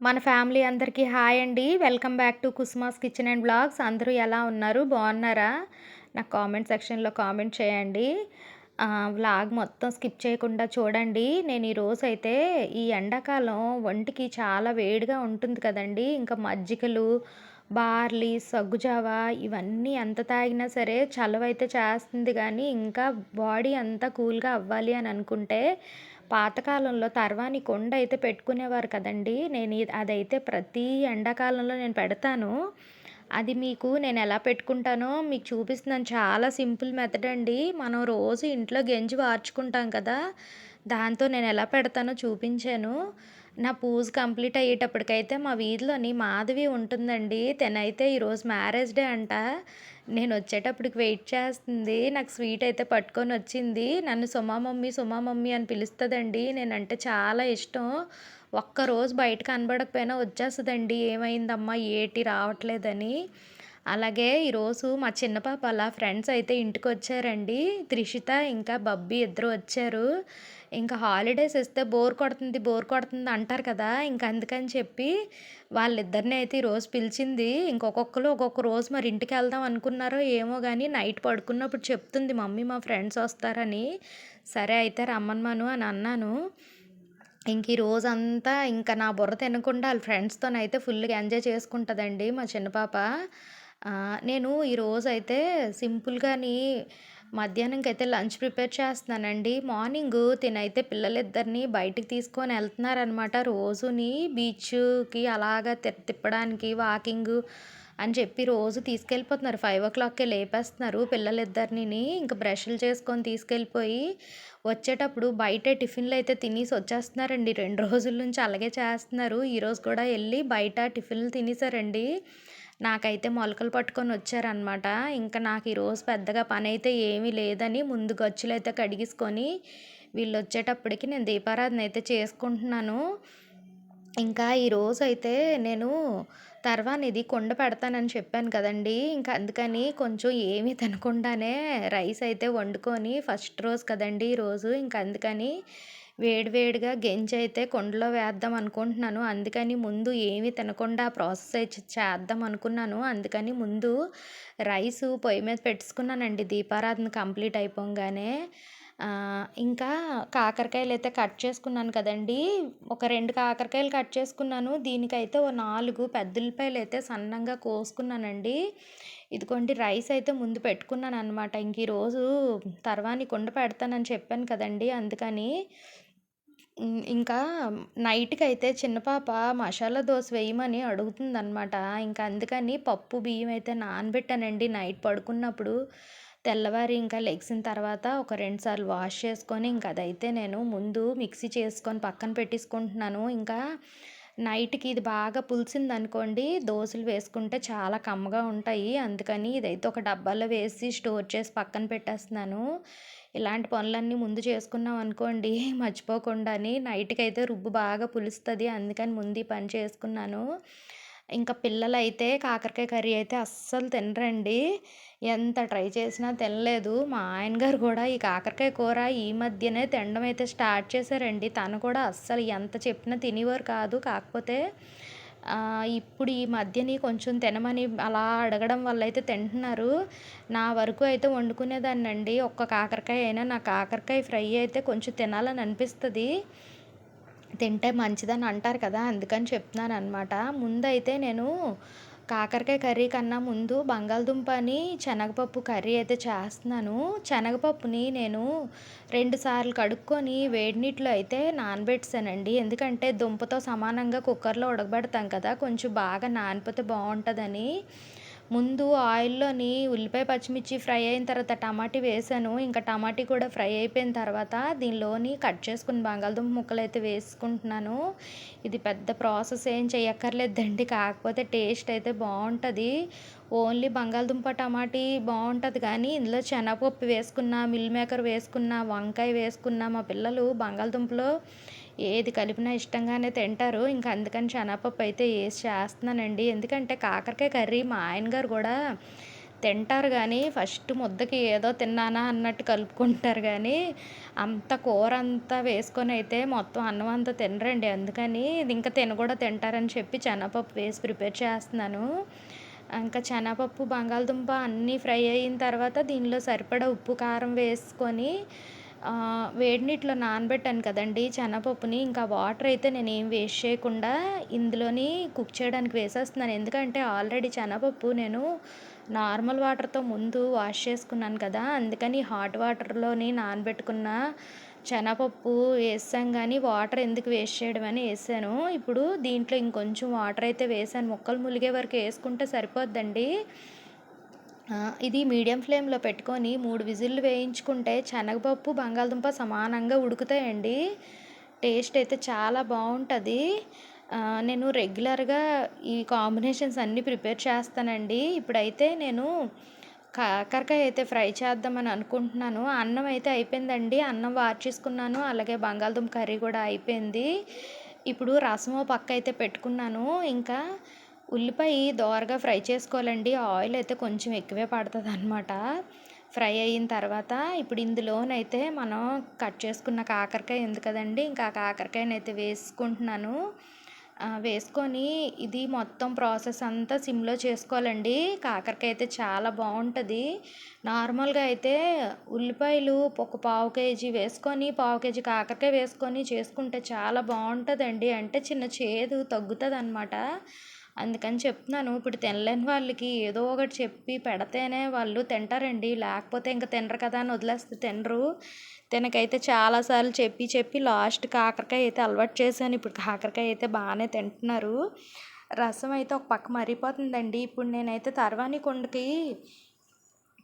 మన ఫ్యామిలీ అందరికీ హాయ్ అండి. వెల్కమ్ బ్యాక్ టు కుస్మాస్ కిచెన్ అండ్ బ్లాగ్స్. అందరూ ఎలా ఉన్నారు? బాగున్నారా? నాకు కామెంట్ సెక్షన్‌లో కామెంట్ చేయండి. వ్లాగ్ మొత్తం స్కిప్ చేయకుండా చూడండి. నేను ఈరోజు అయితే ఈ ఎండాకాలం ఒంటికి చాలా వేడిగా ఉంటుంది కదండీ! ఇంకా మజ్జికలు బార్లీ, సగ్గుజావ ఇవన్నీ ఎంత తాగినా సరే చలవైతే చేస్తుంది కానీ ఇంకా బాడీ అంతా కూల్‌గా అవ్వాలి అని అనుకుంటే పాతకాలంలో తర్వాని కొండ అయితే పెట్టుకునేవారు కదండీ! నేను అదైతే ప్రతి ఎండాకాలంలో నేను పెడతాను. అది మీకు నేను ఎలా పెట్టుకుంటానో మీకు చూపిస్తున్నాను. చాలా సింపుల్ మెథడ్ అండి. మనం రోజు ఇంట్లో గెంజి వార్చుకుంటాం కదా! దాంతో నేను ఎలా పెడతానో చూపించాను. నా పూజ కంప్లీట్ అయ్యేటప్పటికైతే మా వీధిలోని మాధవి ఉంటుందండి. తనైతే ఈరోజు మ్యారేజ్ డే అంట. నేను వచ్చేటప్పటికి వెయిట్ చేస్తుంది. నాకు స్వీట్ అయితే పట్టుకొని వచ్చింది. నన్ను సుమా మమ్మీ, సుమా మమ్మీ అని పిలుస్తుందండి నేనంటే చాలా ఇష్టం. ఒక్కరోజు బయట కనబడకపోయినా వచ్చేస్తుందండి ఏమైందమ్మా ఏటి రావట్లేదని. అలాగే ఈరోజు మా చిన్న పాప అలా ఫ్రెండ్స్ అయితే ఇంటికి వచ్చారండి త్రిషిత ఇంకా బబ్బీ ఇద్దరు వచ్చారు. ఇంకా హాలిడేస్ ఇస్తే బోర్ కొడుతుంది, బోర్ కొడుతుంది అంటారు కదా! ఇంక అందుకని చెప్పి వాళ్ళిద్దరిని అయితే ఈరోజు పిలిచింది. ఇంకొకొక్కళ్ళు ఒక్కొక్క రోజు మరి ఇంటికి వెళ్దాం అనుకున్నారో ఏమో కానీ నైట్ పడుకున్నప్పుడు చెప్తుంది మమ్మీ మా ఫ్రెండ్స్ వస్తారని. సరే అయితే రమ్మన్మాను అని అన్నాను. ఇంక ఈ రోజంతా ఇంకా నా బుర్ర తినకుండా వాళ్ళ ఫ్రెండ్స్‌తోనైతే ఫుల్‌గా ఎంజాయ్ చేసుకుంటుందండి మా చిన్న పాప. నేను నేను ఈరోజైతే సింపుల్‌గాని మధ్యాహ్నంకైతే లంచ్ ప్రిపేర్ చేస్తున్నానండి. మార్నింగ్ తినైతే పిల్లలిద్దరిని బయటికి తీసుకొని వెళ్తున్నారనమాట రోజుని బీచ్‌కి అలాగా తి తిప్పడానికి వాకింగ్ అని చెప్పి రోజు తీసుకెళ్ళిపోతున్నారు. 5:00కే లేపేస్తున్నారు పిల్లలిద్దరిని ఇంకా బ్రష్‌లు చేసుకొని తీసుకెళ్ళిపోయి వచ్చేటప్పుడు బయటే టిఫిన్‌లయితే తినేసి వచ్చేస్తున్నారండి. రెండు రోజుల నుంచి అలాగే చేస్తున్నారు. ఈరోజు కూడా వెళ్ళి బయట టిఫిన్‌లు తినేసారండి. నాకైతే మొలకలు పట్టుకొని వచ్చారనమాట. ఇంకా నాకు ఈరోజు పెద్దగా పని అయితే ఏమీ లేదని ముందు గచ్చులైతే కడిగేసుకొని వీళ్ళొచ్చేటప్పటికి నేను దీపారాధన అయితే చేసుకుంటున్నాను. ఇంకా ఈరోజైతే నేను తర్వానిది కుండ పెడతానని చెప్పాను కదండీ! ఇంకా అందుకని కొంచెం ఏమీ తినకుండానే రైస్ అయితే వండుకొని ఫస్ట్ రోజు కదండీ ఈరోజు. ఇంకా అందుకని వేడివేడిగా వేడిగా అయితే కుండలో వేద్దాం అనుకుంటున్నాను. అందుకని ముందు ఏమీ తినకుండా ప్రాసెస్ అయితే చేద్దాం అనుకున్నాను. అందుకని ముందు రైస్ పొయ్యి మీద పెట్టుకున్నానండి దీపారాధన కంప్లీట్ అయిపోగానే ఇంకా కాకరకాయలు అయితే కట్ చేసుకున్నాను కదండీ! ఒక రెండు కాకరకాయలు కట్ చేసుకున్నాను. దీనికైతే ఓ నాలుగు పెద్దలపాయలు అయితే సన్నంగా కోసుకున్నానండి. ఇదిగోండి రైస్ అయితే ముందు పెట్టుకున్నాను అనమాట ఇంక ఈరోజు తర్వాని కుండ పెడతానని చెప్పాను కదండీ! అందుకని ఇంకా ఇంకా అయితే చిన్న పాప మసాలా దోశ వేయమని అడుగుతుందనమాట. ఇంకా అందుకని పప్పు, బియ్యం అయితే నానబెట్టానండి నైట్ పడుకున్నప్పుడు. తెల్లవారి ఇంకా లెగ్సిన తర్వాత ఒక రెండు సార్లు వాష్ చేసుకొని ఇంకా అదైతే నేను ముందు మిక్సీ చేసుకొని పక్కన పెట్టేసుకుంటున్నాను. ఇంకా నైట్‌కి ఇది బాగా పులిసింది అనుకోండి దోసలు వేసుకుంటే చాలా కమ్మగా ఉంటాయి. అందుకని ఇదైతే ఒక డబ్బాలో వేసి స్టోర్ చేసి పక్కన పెట్టేస్తున్నాను. ఇలాంటి పనులన్నీ ముందు చేసుకున్నాం అనుకోండి మర్చిపోకుండా నైట్కి అయితే రుబ్బు బాగా పులుస్తుంది అందుకని ముందు ఈ పని చేసుకున్నాను. ఇంకా పిల్లలైతే కాకరకాయ కర్రీ అయితే అస్సలు తినరండి. ఎంత ట్రై చేసినా తినలేదు. మా ఆయన గారు కూడా ఈ కాకరకాయ కూర ఈ మధ్యనే తినడం అయితే స్టార్ట్ చేశారండి. తను కూడా అస్సలు ఎంత చెప్పినా తినేవారు కాదు. కాకపోతే ఇప్పుడు ఈ మధ్యని కొంచెం తినమని అలా అడగడం వల్ల అయితే తింటున్నారు. నా వరకు అయితే వండుకునేదాన్నండి. ఒక్క కాకరకాయ అయినా నాకు కాకరకాయ ఫ్రై అయితే కొంచెం తినాలని అనిపిస్తుంది తింటే మంచిదని అంటారు కదా! అందుకని చెప్తున్నాను అనమాట ముందైతే నేను కాకరకాయ కర్రీ కన్నా ముందు బంగాళదుంపని, శనగపప్పు కర్రీ అయితే చేస్తున్నాను. శనగపప్పుని నేను రెండు సార్లు కడుక్కొని వేడి నీటిలో అయితే నానబెట్టానండి ఎందుకంటే దుంపతో సమానంగా కుక్కర్‌లో ఉడకబెడతాం కదా! కొంచెం బాగా నానిపోతే బాగుంటుందని ముందు ఆయిల్‌లోని ఉల్లిపాయ, పచ్చిమిర్చి ఫ్రై అయిన తర్వాత టమాటీ వేసాను. ఇంకా టమాటీ కూడా ఫ్రై అయిపోయిన తర్వాత దీనిలోని కట్ చేసుకుని బంగాళదుంప ముక్కలు అయితే వేసుకుంటున్నాను. ఇది పెద్ద ప్రాసెస్ ఏం చేయక్కర్లేదండి కాకపోతే టేస్ట్ అయితే బాగుంటుంది ఓన్లీ బంగాళదుంప, టమాటీ బాగుంటుంది కానీ ఇందులో శనగపప్పు వేసుకున్నా, మిల్ మేకర్ వేసుకున్నా, వంకాయ వేసుకున్నా మా పిల్లలు బంగాళదుంపలో ఏది కలిపినా ఇష్టంగానే తింటారు. ఇంకా అందుకని శనగపప్పు అయితే వేసి చేస్తున్నానండి. ఎందుకంటే కాకరకాయ కర్రీ మా ఆయన గారు కూడా తింటారు కానీ ఫస్ట్ ముద్దకి ఏదో తిన్నానా అన్నట్టు కలుపుకుంటారు కానీ అంత కూర అంతా వేసుకొని అయితే మొత్తం అన్నం అంతా తినరండి అందుకని ఇది ఇంకా తిన కూడా తింటారని చెప్పి శనగపప్పు వేసి ప్రిపేర్ చేస్తున్నాను ఇంకా శనగపప్పు బంగాళదుంప అన్నీ ఫ్రై అయిన తర్వాత దీనిలో సరిపడా ఉప్పు కారం వేసుకొని వేడి నీటిలో నానబెట్టాను కదండి శనగపప్పుని. ఇంకా వాటర్ అయితే నేను ఏం వేస్ట్ చేయకుండా ఇందులోని కుక్ చేయడానికి వేసేస్తున్నాను. ఎందుకంటే ఆల్రెడీ శనగపప్పు నేను నార్మల్ వాటర్తో ముందు వాష్ చేసుకున్నాను కదా అందుకని హాట్ వాటర్లోని నానబెట్టుకున్న శనగపప్పు వేసాం కానీ వాటర్ ఎందుకు వేస్ట్ చేయడం అని వేసాను. ఇప్పుడు దీంట్లో ఇంకొంచెం వాటర్ అయితే వేసాను. ముక్కలు ములిగే వరకు వేసుకుంటే సరిపోద్దండి. ఇది మీడియం ఫ్లేమ్లో పెట్టుకొని మూడు విజిల్లు వేయించుకుంటే శనగపప్పు బంగాళదుంప సమానంగా ఉడుకుతాయండి. టేస్ట్ అయితే చాలా బాగుంటుంది నేను రెగ్యులర్గా ఈ కాంబినేషన్స్ అన్నీ ప్రిపేర్ చేస్తానండి. ఇప్పుడైతే నేను కాకరకాయ అయితే ఫ్రై చేద్దామని అనుకుంటున్నాను. అన్నం అయితే అయిపోయిందండి. అన్నం వార్చేసుకున్నాను. అలాగే బంగాళదుంప కర్రీ కూడా అయిపోయింది. ఇప్పుడు రసము పక్క అయితే పెట్టుకున్నాను. ఇంకా ఉల్లిపాయ దోరగా ఫ్రై చేసుకోవాలండి. ఆయిల్ అయితే కొంచెం ఎక్కువే పడుతుంది అనమాట ఫ్రై అయిన తర్వాత ఇప్పుడు ఇందులోనైతే మనం కట్ చేసుకున్న కాకరకాయ ఉంది కదండి. ఇంకా కాకరకాయనైతే వేసుకుంటున్నాను. వేసుకొని ఇది మొత్తం ప్రాసెస్ అంతా సిమ్లో చేసుకోవాలండి. కాకరకాయ అయితే చాలా బాగుంటుంది. నార్మల్గా అయితే ఉల్లిపాయలు ఒక పావు కేజీ వేసుకొని పావు కేజీ కాకరకాయ వేసుకొని చేసుకుంటే చాలా బాగుంటుందండి. అంటే చిన్న చేదు తగ్గుతుంది అనమాట అందుకని చెప్తున్నాను ఇప్పుడు తినలేని వాళ్ళకి ఏదో ఒకటి చెప్పి పెడితేనే వాళ్ళు తింటారండి. లేకపోతే ఇంకా తినరు కదా అని వదిలేస్తే తినరు. తినకైతే చాలాసార్లు చెప్పి చెప్పి లాస్ట్ కాకరకాయ అయితే అలవాటు చేశాను. ఇప్పుడు కాకరకాయ అయితే బాగానే తింటున్నారు. రసం అయితే ఒక పక్క మరిపోతుందండి ఇప్పుడు నేనైతే తర్వాణి కొండకి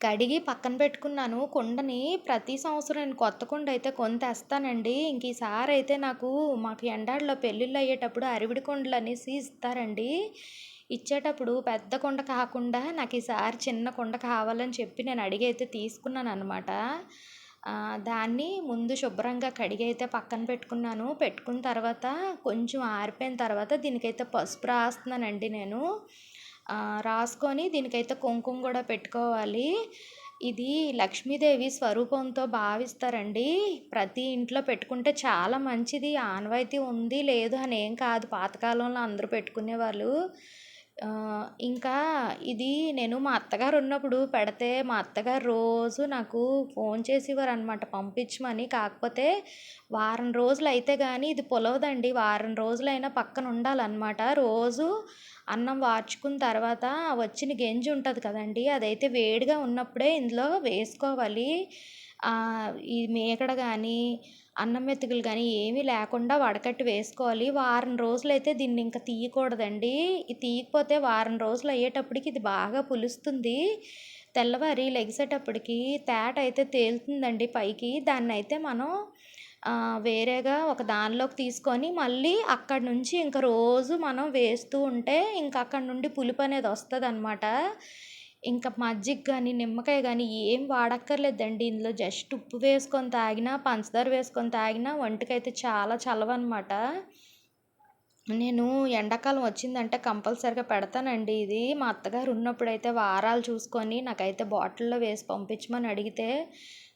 కడిగి పక్కన పెట్టుకున్నాను. కుండని ప్రతి సంవత్సరం నేను కొత్త కుండ అయితే కొని తెస్తానండి ఇంక ఈసారి అయితే నాకు మాకు ఎండాడిలో పెళ్ళిళ్ళు అయ్యేటప్పుడు అరివిడి కుండలు అనేసి ఇస్తారండి ఇచ్చేటప్పుడు పెద్ద కుండ కాకుండా నాకు ఈసారి చిన్న కుండ కావాలని చెప్పి నేను అడిగి అయితే తీసుకున్నాను అనమాట దాన్ని ముందు శుభ్రంగా కడిగి అయితే పక్కన పెట్టుకున్నాను. పెట్టుకున్న తర్వాత కొంచెం ఆరిపోయిన తర్వాత దీనికైతే పసుపు రాస్తున్నానండి నేను. రాసుకొని దీనికైతే కుంకుమ కూడా పెట్టుకోవాలి. ఇది లక్ష్మీదేవి స్వరూపంతో భావిస్తారండి. ప్రతి ఇంట్లో పెట్టుకుంటే చాలా మంచిది. ఆనవాయితీ ఉంది లేదు అని ఏం కాదు. పాతకాలంలో అందరూ పెట్టుకునేవాళ్ళు. ఇంకా ఇది నేను మా అత్తగారు ఉన్నప్పుడు పెడితే మా అత్తగారు రోజు నాకు ఫోన్ చేసేవారు అనమాట పంపించమని. కాకపోతే వారం రోజులు అయితే కానీ ఇది పొలవదండి. వారం రోజులైనా పక్కన ఉండాలన్నమాట. రోజు అన్నం వార్చుకున్న తర్వాత వచ్చిన గెంజి ఉంటుంది కదండి అదైతే వేడిగా ఉన్నప్పుడే ఇందులో వేసుకోవాలి. ఈ మేకడ కానీ అన్నం మెతుకులు కానీ ఏమీ లేకుండా వడకట్టి వేసుకోవాలి. వారం రోజులు అయితే దీన్ని ఇంకా తీయకూడదండి. తీయకపోతే వారం రోజులు అయ్యేటప్పటికి ఇది బాగా పులుస్తుంది. తెల్లవారి లెగిసేటప్పటికి తేట అయితే తేలుతుందండి పైకి. దాన్ని అయితే మనం వేరేగా ఒక దానిలోకి తీసుకొని మళ్ళీ అక్కడి నుంచి ఇంక రోజు మనం వేస్తూ ఉంటే ఇంక అక్కడ నుండి పులుపు అనేది వస్తుంది అనమాట ఇంకా మజ్జిగ కానీ నిమ్మకాయ కానీ ఏం వాడక్కర్లేదండి. ఇందులో జస్ట్ ఉప్పు వేసుకొని తాగినా పంచదార వేసుకొని తాగినా ఒంటికైతే చాలా చలవన్నమాట. నేను ఎండాకాలం వచ్చిందంటే కంపల్సరిగా పెడతానండి ఇది. మా అత్తగారు ఉన్నప్పుడైతే వారాలు చూసుకొని నాకైతే బాటిల్లో వేసి పంపించమని అడిగితే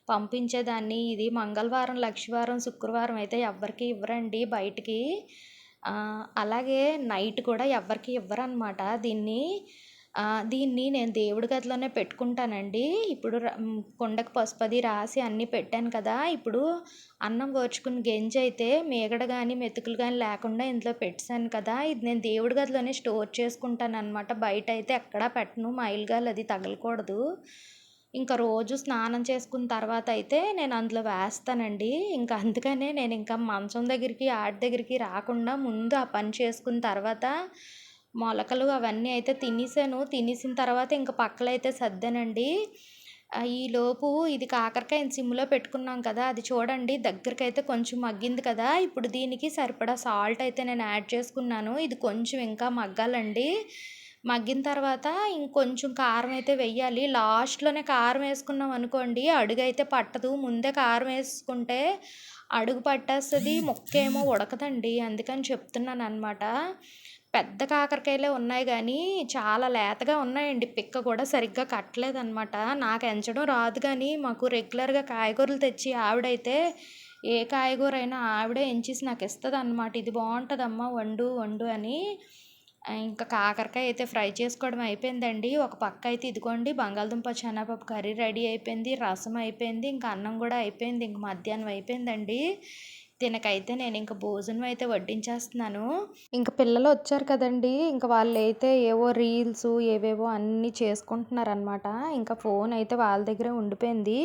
పంపించేదాన్ని. ఇది మంగళవారం లక్షవారం శుక్రవారం అయితే ఎవ్వరికి ఇవ్వరండి బయటికి. అలాగే నైట్ కూడా ఎవ్వరికి ఇవ్వరనమాట దీన్ని దీన్ని నేను దేవుడి గదిలోనే పెట్టుకుంటానండి. ఇప్పుడు కుండకు పసుపది రాసి అన్నీ పెట్టాను కదా. ఇప్పుడు అన్నం కోర్చుకుని గెంజి అయితే మేగడ కానీ మెతుకులు కానీ లేకుండా ఇందులో పెట్టాను కదా. ఇది నేను దేవుడి గదిలోనే స్టోర్ చేసుకుంటాను అనమాట బయట అయితే ఎక్కడా పెట్టను. మైలుగాలు అది తగలకూడదు. ఇంకా రోజు స్నానం చేసుకున్న తర్వాత అయితే నేను అందులో వేస్తానండి. ఇంకా అందుకనే నేను ఇంకా మంచం దగ్గరికి ఆడి దగ్గరికి రాకుండా ముందు ఆ పని చేసుకున్న తర్వాత మొలకలు అవన్నీ అయితే తినేసాను. తినేసిన తర్వాత ఇంకా పక్కలు అయితే సర్దానండి ఈలోపు ఇది కాకరకాయ సిమ్లో పెట్టుకున్నాం కదా అది చూడండి దగ్గరికి అయితే కొంచెం మగ్గింది కదా. ఇప్పుడు దీనికి సరిపడా సాల్ట్ అయితే నేను యాడ్ చేసుకున్నాను. ఇది కొంచెం ఇంకా మగ్గాలండి. మగ్గిన తర్వాత ఇంకొంచెం కారం అయితే వెయ్యాలి లాస్ట్లోనే కారం వేసుకున్నాం అనుకోండి అడుగు అయితే పట్టదు ముందే కారం వేసుకుంటే అడుగు పట్టేస్తుంది ముక్కేమో ఉడకదండి. అందుకని చెప్తున్నాను అనమాట పెద్ద కాకరకాయలే ఉన్నాయి కానీ చాలా లేతగా ఉన్నాయండి. పిక్క కూడా సరిగ్గా కట్టలేదన్నమాట నాకు ఎంచడం రాదు కానీ మాకు రెగ్యులర్‌గా కాయగూరలు తెచ్చి ఆవిడైతే ఏ కాయగూరైనా ఆవిడే ఎంచేసి అన్నమాట "ఇది బాగుంటుందమ్మా వండు, వండు" అని. ఇంకా కాకరకాయ అయితే ఫ్రై చేసుకోవడం అయిపోయిందండి. ఒక పక్క అయితే ఇదిగోండి బంగాళదుంప, శనగపప్పు కర్రీ రెడీ అయిపోయింది. రసం అయిపోయింది. ఇంకా అన్నం కూడా అయిపోయింది. ఇంక మధ్యాహ్నం అయిపోయిందండి. తినకైతే నేను ఇంక భోజనం అయితే వడ్డించేస్తున్నాను. ఇంక పిల్లలు వచ్చారు కదండీ! ఇంక వాళ్ళైతే ఏవో రీల్స్ ఏవేవో అన్నీ చేసుకుంటున్నారనమాట. ఇంకా ఫోన్ అయితే వాళ్ళ దగ్గరే ఉండిపోయింది.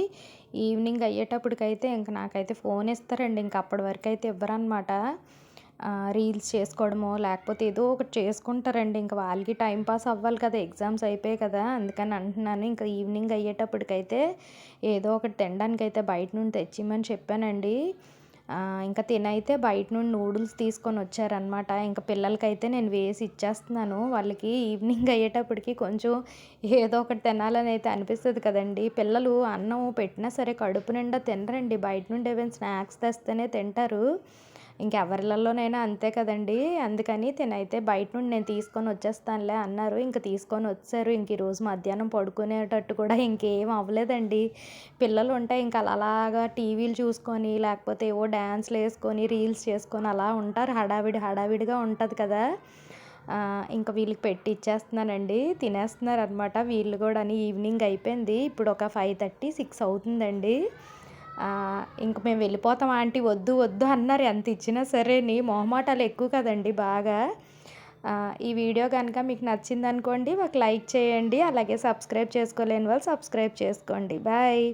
ఈవినింగ్ అయ్యేటప్పటికైతే ఇంక నాకైతే ఫోన్ ఇస్తారండి. ఇంకా అప్పటి వరకు అయితే ఇవ్వరనమాట. రీల్స్ చేసుకోవడమో, లేకపోతే ఏదో ఒకటి చేసుకుంటారండి. ఇంక వాళ్ళకి టైం పాస్ అవ్వాలి కదా! ఎగ్జామ్స్ అయిపోయాయి కదా! అందుకని అంటున్నాను. ఇంకా ఈవినింగ్ అయ్యేటప్పటికైతే ఏదో ఒకటి తినడానికైతే బయట నుండి తెచ్చిమని చెప్పానండి. ఇంకా తినైతే బయట నుండి నూడిల్స్ తీసుకొని వచ్చారనమాట. ఇంకా పిల్లలకైతే నేను వేసి ఇచ్చేస్తున్నాను. వాళ్ళకి ఈవినింగ్ అయ్యేటప్పటికి కొంచెం ఏదో ఒకటి తినాలని అయితే అనిపిస్తుంది కదండి పిల్లలు అన్నం పెట్టినా సరే కడుపు నిండా తినరండి. బయట నుండి ఏమైనా స్నాక్స్ తెస్తేనే తింటారు. ఇంకెవరిలలోనైనా అంతే కదండీ! అందుకని తినైతే బయట నుండి నేను తీసుకొని వచ్చేస్తానులే అన్నారు. ఇంక తీసుకొని వచ్చారు. ఇంక ఈరోజు మధ్యాహ్నం పడుకునేటట్టు కూడా ఇంకేం అవ్వలేదండి. పిల్లలు ఉంటే ఇంక అలాగా టీవీలు చూసుకొని, లేకపోతే ఏవో డ్యాన్స్లు వేసుకొని రీల్స్ చేసుకొని అలా ఉంటారు. హడావిడి హడావిడిగా ఉంటుంది కదా! ఇంకా ఇంక వీళ్ళకి పెట్టి ఇచ్చేస్తున్నానండి. తినేస్తున్నారనమాట. వీళ్ళు గూడాని ఈవినింగ్ అయిపోయింది. ఇప్పుడు ఒక 5:30, 6 అవుతుందండి. ఇంక మేము వెళ్ళిపోతాం ఆంటీ వద్దు, వద్దు అన్నారు. ఎంత ఇచ్చినా సరే నీ మొహమాటాలు ఎక్కువ కదండి బాగా. ఈ వీడియో కనుక మీకు నచ్చిందనుకోండి ఒక లైక్ చేయండి. అలాగే సబ్స్క్రైబ్ చేసుకోలేని వాళ్ళు సబ్స్క్రైబ్ చేసుకోండి. బాయ్.